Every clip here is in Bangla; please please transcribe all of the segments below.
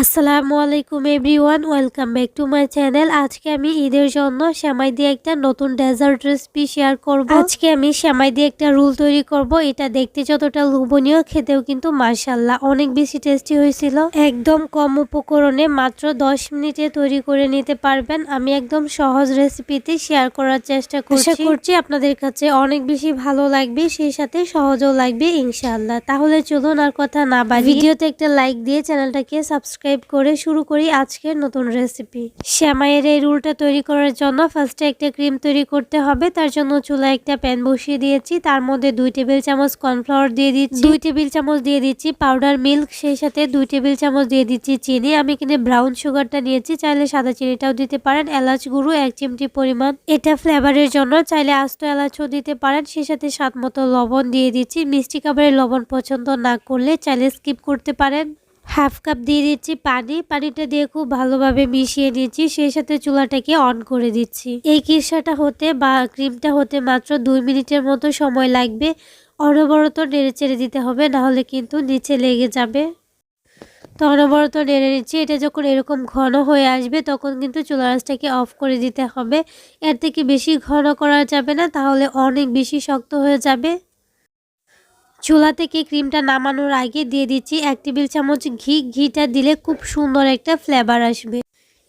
আসসালামু আলাইকুম everyone welcome back to my channel. আজকে আমি ঈদের জন্য শ্যামাই দিয়ে একটা নতুন ডেজার্ট রেসিপি শেয়ার করব। আজকে আমি শ্যামাই দিয়ে একটা রুল তৈরি করব। এটা দেখতে যতটা লোভনীয় খেতেও কিন্তু মার্শাল্লাহ অনেক বেশি টেস্টি হয়েছিল। একদম কম উপকরণে মাত্র 10 মিনিটে তৈরি করে নিতে পারবেন। আমি একদম সহজ রেসিপিতে শেয়ার করার চেষ্টা করছি। করছি আপনাদের কাছে অনেক বেশি ভালো লাগবে সেই সাথে সহজও লাগবে ইনশাআল্লাহ। তাহলে চলুন আর কথা না বাড়ি ভিডিওতে একটা লাইক দিয়ে চ্যানেলটাকে সাবস্ক্রাইব করে শুরু করি আজকের নতুন রেসিপি শ্যামাইয়ের এই রুলটা তৈরি করার জন্য ফার্স্টে একটা ক্রিম তৈরি করতে হবে, তার জন্য চুলা একটা প্যান বসিয়ে দিয়েছি, তার মধ্যে দুই টেবিল চামচ কর্নফ্লাওয়ার দিয়ে দিচ্ছি। দুই টেবিল চামচ দিয়ে দিচ্ছি পাউডার মিল্ক সেই সাথে দুই টেবিল চামচ দিয়ে দিচ্ছি চিনি। আমি কিনে ব্রাউন সুগারটা নিয়েছি, চাইলে সাদা চিনিটাও দিতে পারেন, এলাচ গুঁড়ো এক চিমটি পরিমাণ। এটা ফ্লেভারের জন্য চাইলে আস্ত এলাচও দিতে পারেন, সেই সাথে স্বাদ মতো লবণ দিয়ে দিচ্ছি। মিষ্টি খাবারের লবণ পছন্দ না করলে চাইলে স্কিপ করতে পারেন। হাফ কাপ দিয়ে দিচ্ছি পানি। পানিটা দিয়ে খুব ভালোভাবে মিশিয়ে নিচ্ছি। সেই সাথে চুলাটাকে অন করে দিচ্ছি। এই কিসাটা হতে বা ক্রিমটা হতে মাত্র দুই মিনিটের মতো সময় লাগবে। অনবরত নেড়ে চেড়ে দিতে হবে নাহলে কিন্তু নিচে লেগে যাবে। তো অনবরত নেড়ে নিচ্ছি। এটা যখন এরকম ঘন হয়ে আসবে, তখন কিন্তু চুলা রাসটাকে অফ করে দিতে হবে। এর থেকে বেশি ঘন করা যাবে না, তাহলে অনেক বেশি শক্ত হয়ে যাবে। চুলা থেকে ক্রিমটা নামানোর আগে দিয়ে দিচ্ছি এক টেবিল চামচ ঘি। ঘিটা দিলে খুব সুন্দর একটা ফ্লেভার আসবে।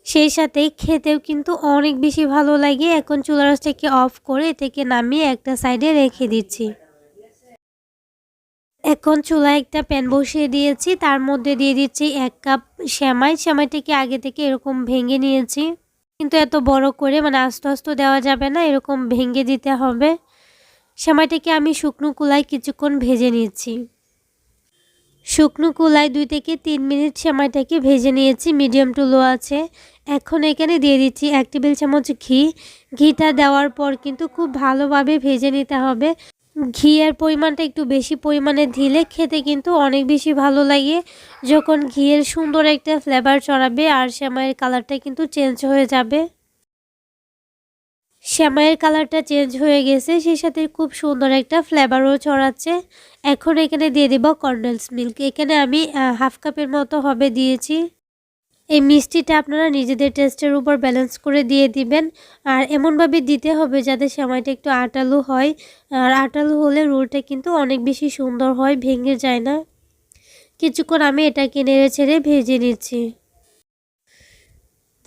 সেই সাথে খেতেও কিন্তু অনেক বেশি ভালো লাগে। এখন চুলা রাসটাকে অফ করে থেকে নামিয়ে একটা সাইডে রেখে দিচ্ছি। এখন চুলায় একটা প্যান বসিয়ে দিয়েছি। তার মধ্যে দিয়ে দিচ্ছি এক কাপ শ্যামাই শ্যামাইটাকে আগে থেকে এরকম ভেঙে নিয়েছি। কিন্তু এত বড় করে মানে আস্তে আস্তে দেওয়া যাবে না। এরকম ভেঙে দিতে হবে। সেমাইটাকে আমি শুকনো কুলায় কিছুক্ষণ ভেজে নিয়েছি। শুকনো কুলায় দুই থেকে তিন মিনিট সেমাইটাকে ভেজে নিয়েছি। মিডিয়াম টু লো আছে। এখন এখানে দিয়ে দিচ্ছি এক টেবিল চামচ ঘি। ঘিটা দেওয়ার পর কিন্তু খুব ভালোভাবে ভেজে নিতে হবে। ঘিয়ের পরিমাণটা একটু বেশি পরিমাণে দিলে খেতে কিন্তু অনেক বেশি ভালো লাগে। যখন ঘিয়ের সুন্দর একটা ফ্লেভার চড়াবে আর সেমাইয়ের কালারটা কিন্তু চেঞ্জ হয়ে যাবে। শ্যামাইয়ের কালারটা চেঞ্জ হয়ে গেছে, সেই সাথে খুব সুন্দর একটা ফ্লেভারও ছড়াচ্ছে। এখন এখানে দিয়ে দেব কর্নেলস মিল্ক এখানে আমি হাফ কাপের মতো হবে দিয়েছি। এই মিষ্টিটা আপনারা নিজেদের টেস্টের উপর ব্যালেন্স করে দিয়ে দিবেন। আর এমনভাবে দিতে হবে যাতে সেমাইটা একটু আটালু হয়। আর আটালু হলে রোলটা কিন্তু অনেক বেশি সুন্দর হয়, ভেঙে যায় না। কিছুক্ষণ আমি এটাকে নেড়ে ছেড়ে ভেজে নিচ্ছি।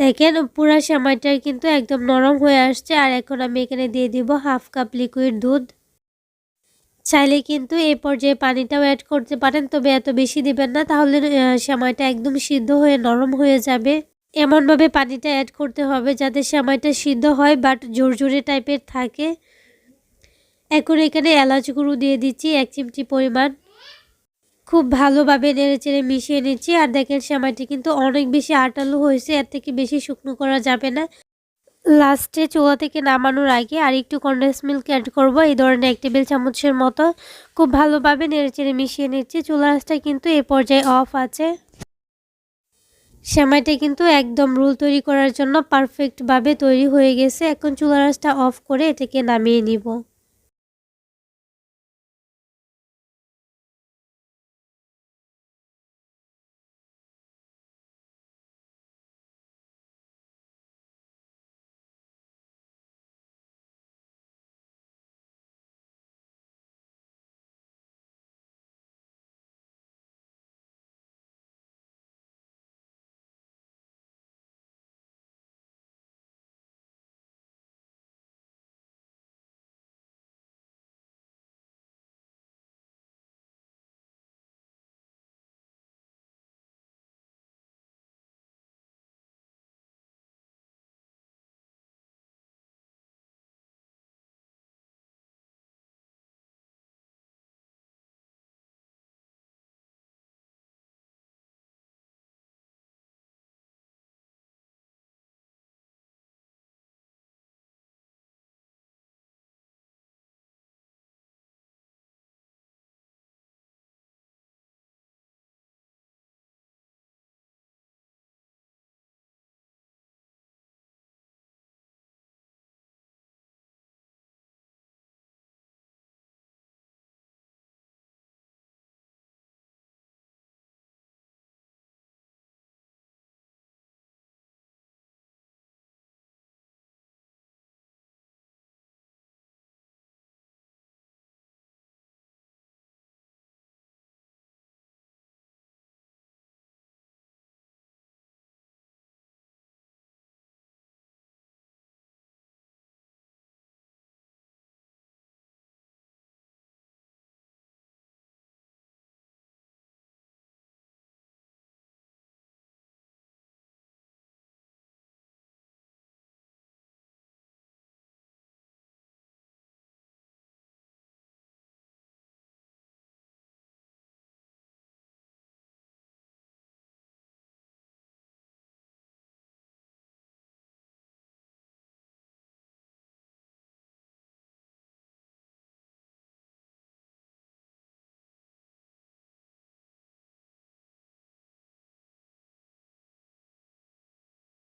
দেখেন, পুরা সেমাইটা কিন্তু একদম নরম হয়ে আসছে। আর এখন আমি এখানে দিয়ে দিব হাফ কাপ লিকুইড দুধ। চাইলে কিন্তু এই পর্যায়ে পানিটাও অ্যাড করতে পারেন, তবে এত বেশি দিবেন না। তাহলে সেমাইটা একদম সিদ্ধ হয়ে, নরম হয়ে যাবে। এমনভাবে পানিটা অ্যাড করতে হবে যাতে সেমাইটা সিদ্ধ হয় বাট জোরজোরে টাইপের থাকে। এখন এখানে এলাচ গুঁড়ো দিয়ে দিচ্ছি, এক চিমটি পরিমাণ। খুব ভালোভাবে নেড়ে চেড়ে মিশিয়ে নিচ্ছি। আর দেখেন সেমাইটি কিন্তু অনেক বেশি আটালো হয়েছে, এর থেকে বেশি শুকনো করা যাবে না। লাস্টে চোলা থেকে নামানোর আগে আর একটু কন্ডেন্স মিল্ক অ্যাড করব, এই ধরনের এক টেবিল চামচের মতো। খুব ভালোভাবে নেড়ে চেড়ে মিশিয়ে নিচ্ছি, চুলা রাসটা কিন্তু এ পর্যায়ে অফ আছে। সেমাইটা কিন্তু একদম রুল তৈরি করার জন্য পারফেক্টভাবে তৈরি হয়ে গেছে। এখন চুলা রাসটা অফ করে এটাকে নামিয়ে নিব।